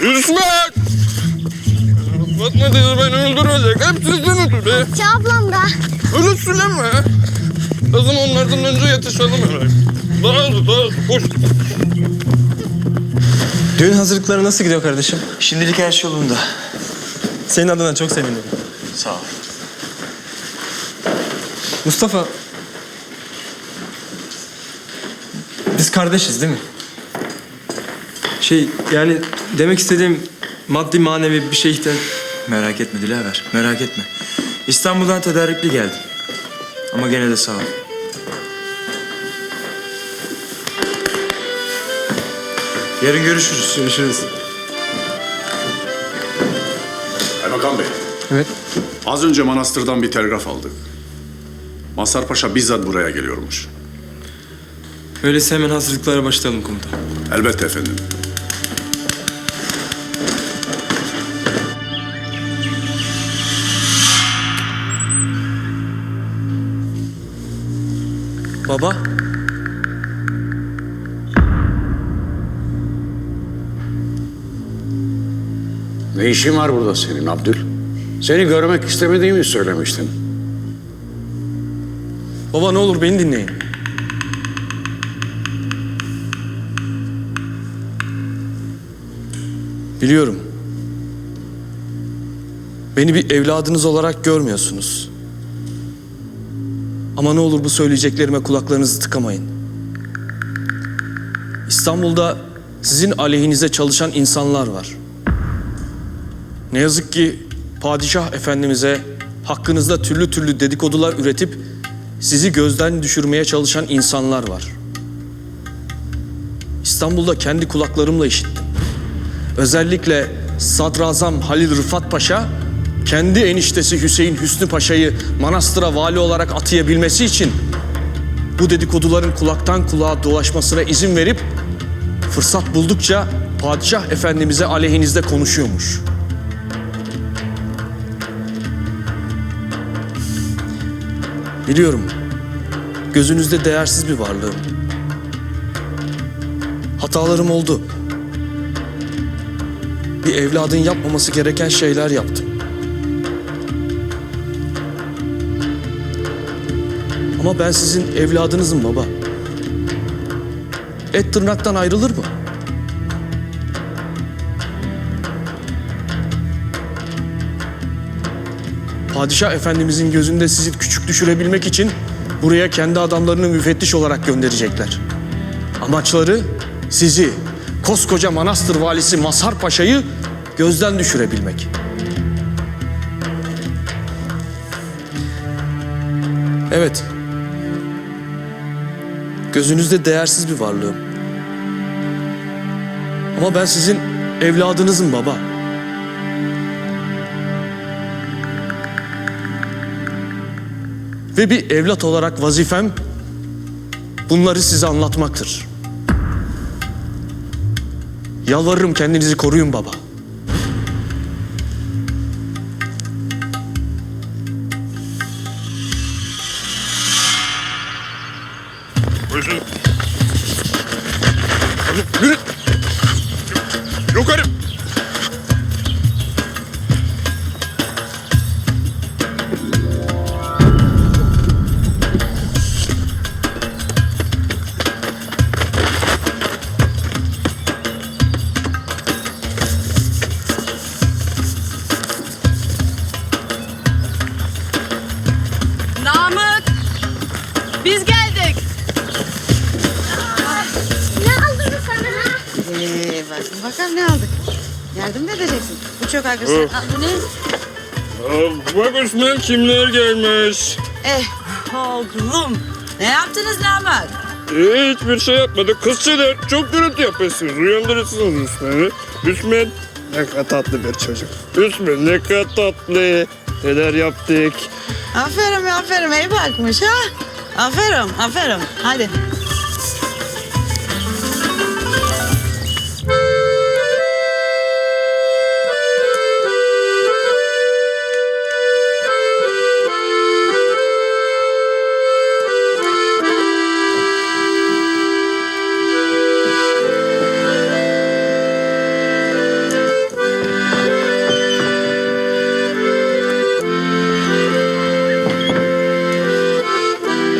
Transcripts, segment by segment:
İsmet! Fatma teyze beni öldürecek. Hep sizden ötürü. Hatice ablam da. Öyle söyleme. Kızım onlardan önce yetişelim hele. Daha hızlı, daha hızlı. Koş. Düğün hazırlıkları nasıl gidiyor kardeşim? Şimdilik her şey yolunda. Senin adına çok sevindim. Sağ ol. Mustafa. Biz kardeşiz değil mi? Şey yani demek istediğim maddi manevi bir şey ihtiyaç... Merak etme Dilaver, merak etme. İstanbul'dan tedarikli geldim. Ama gene de sağ ol. Yarın görüşürüz. Görüşürüz. Kaymakam Bey, Evet. az önce manastırdan bir telgraf aldık. Masar Paşa bizzat buraya geliyormuş. Öyleyse hemen hazırlıklara başlayalım komutan. Elbette efendim. Baba. Ne işin var burada senin Abdül? Seni görmek istemediğimi söylemiştin. Baba ne olur beni dinleyin. Biliyorum. Beni bir evladınız olarak görmüyorsunuz. Ama ne olur bu söyleyeceklerime kulaklarınızı tıkamayın. İstanbul'da sizin aleyhinize çalışan insanlar var. Ne yazık ki padişah efendimize hakkınızda türlü türlü dedikodular üretip sizi gözden düşürmeye çalışan insanlar var. İstanbul'da kendi kulaklarımla işittim. Özellikle Sadrazam Halil Rıfat Paşa kendi eniştesi Hüseyin Hüsnü Paşa'yı manastıra vali olarak atayabilmesi için bu dedikoduların kulaktan kulağa dolaşmasına izin verip fırsat buldukça padişah efendimize aleyhinizde konuşuyormuş. Biliyorum. Gözünüzde değersiz bir varlığım. Hatalarım oldu. Bir evladın yapmaması gereken şeyler yaptım. Ama ben sizin evladınızım baba. Et tırnaktan ayrılır mı? Padişah Efendimizin gözünde sizi küçük düşürebilmek için buraya kendi adamlarını müfettiş olarak gönderecekler. Amaçları sizi, koskoca manastır valisi Mazhar Paşa'yı gözden düşürebilmek. Evet. Gözünüzde değersiz bir varlığım. Ama ben sizin evladınızım baba. Ve bir evlat olarak vazifem bunları size anlatmaktır. Yalvarırım kendinizi koruyun baba. Biz geldik. Ne aldın sana? Ee, bakın bakalım ne aldık. Yardım mı edeceksin? Bu çok agresif. Aa, bu ne? Aa, Bak Osman kimler gelmiş. Eh, oğlum. Ne yaptınız Namık? Ee, hiçbir şey yapmadık. Kızçılar çok gürültü yapıyorsunuz. Uyandırırsınız Osman'ı. Osman ne kadar tatlı bir çocuk. Osman ne kadar tatlı. Neler yaptık. Aferin aferin iyi bakmış ha. Aferin aferin. Hadi.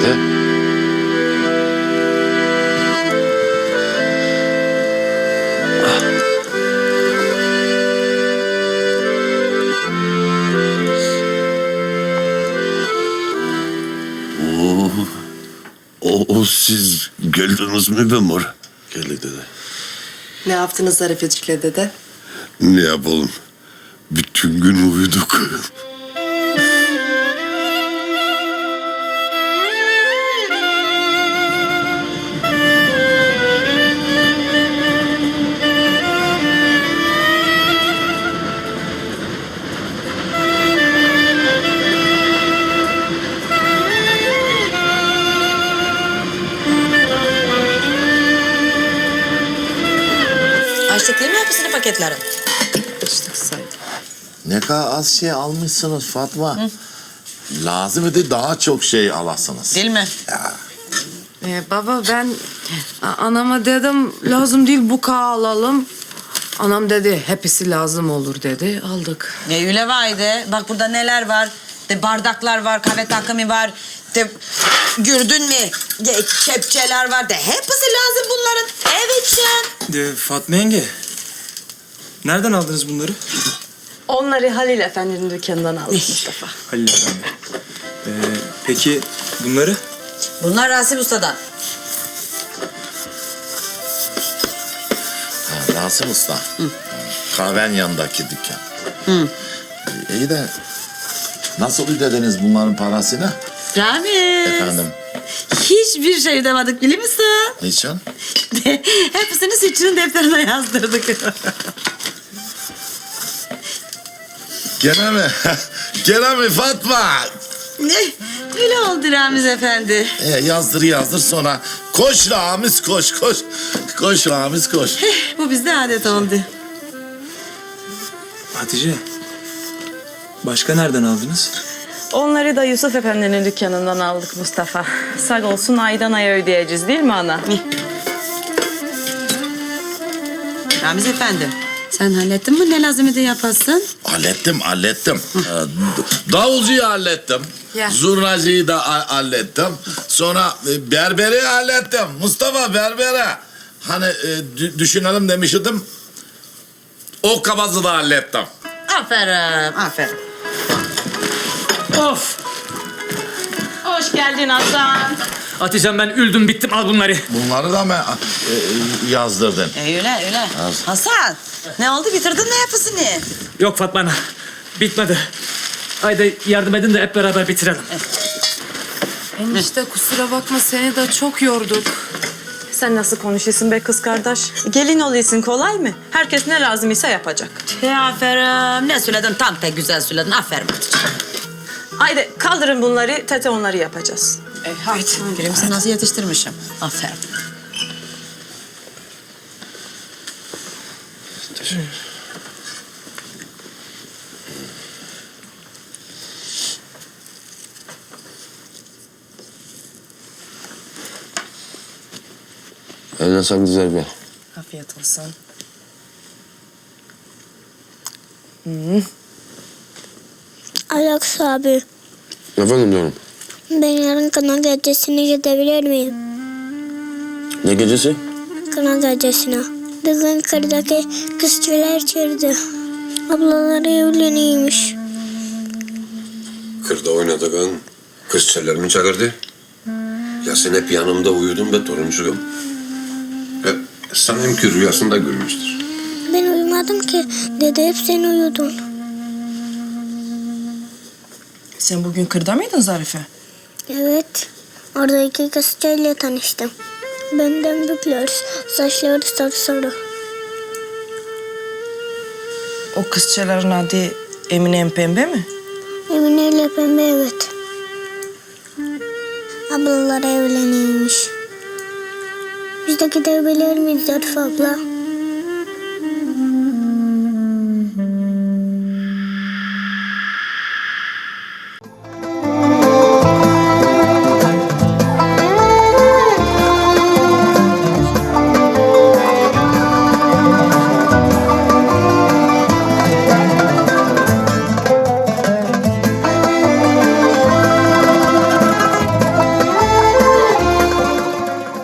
şekilde. O, o siz geldiniz mi Bemur? Geldi dede. Ne yaptınız Zarifecik'le dede? Ne yapalım? Bütün gün uyuduk. Saydım. Ne kadar az şey almışsınız Fatma. Lazım idi daha çok şey alasınız. Değil mi? Ee, baba ben anama dedim lazım değil bu kadar alalım. Anam dedi hepsi lazım olur dedi. Aldık. Ne öyle vaydı. Bak burada neler var. De bardaklar var, kahve takımı var. De gördün mü? De kepçeler var. De hepsi lazım bunların. Evet can. De, Fatma yenge. Nereden aldınız bunları? Onları Halil Efendi'nin dükkanından aldık Mustafa. Halil Efendi. Ee, peki bunları? Bunlar Rasim Usta'dan. Ha, Rasim Usta. Kahven yanındaki dükkan. İyi de nasıl ödediniz bunların parasını? Ramiz. Efendim, Hiçbir şey demedik biliyor musun? niçin? De, hepsini sütçünün defterine yazdırdık. Gene mi? Gene mi Fatma? ne? Öyle oldu Ramiz Efendi. E, yazdır yazdır sonra koş Ramiz koş koş. Koş Ramiz koş. Bu bizde adet oldu. Hatice. Başka nereden aldınız? Onları da Yusuf Efendi'nin dükkanından aldık Mustafa. Sağ olsun aydan aya ödeyeceğiz değil mi ana? Ramiz Efendi. Sen hallettin mi ne lazım idi yapasın? Hallettim, hallettim. Ee, Davulcuyu hallettim. Ya. Zurnacıyı da ha- hallettim. Sonra e, berberi hallettim. Mustafa berbere. Hani e, dü- düşünelim demiştim. O kabazı da hallettim. Aferin, aferin. Of! Hoş geldin Hasan. Hatice'm ben üldüm bittim al bunları. Bunları da mı e, e, yazdırdın? E, öyle öyle. Hasan ne oldu bitirdin mi hepsini? Yok Fatma Ana. Bitmedi. Haydi yardım edin de hep beraber bitirelim. Enişte kusura bakma seni de çok yorduk. Sen nasıl konuşuyorsun be kız kardeş? Gelin oluyorsun kolay mı? Herkes ne lazım ise yapacak. He, aferin. Ne söyledin tam pek güzel söyledin. Aferin. Haydi kaldırın bunları, tete onları yapacağız. E. Göreyim seni nasıl yetiştirmişim. Aferin. Eline sağlık güzel bir. Afiyet olsun. Alex abi Efendim diyorum. Ben yarın kına gecesine gidebilir miyim? Ne gecesi? Kına gecesine. Bugün kırdaki kızçılar çırdı. Ablaları evleniyormuş. Kırda oynadığın kız çellerimi çağırdı. Ya sen hep yanımda uyudun be toruncuğum. Hep sanırım ki rüyasında görmüştür. Ben uyumadım ki. Dede hep sen uyudun. Sen bugün kırda mıydın Zarife? Evet. Orada iki kızçayla tanıştım. Benden büyükler. Saçları sarı sarı. O kızçaların adı Emine Pembe mi? Emine ile pembe evet. Ablalar evleniyormuş. Biz de gidebilir miyiz Zarif abla?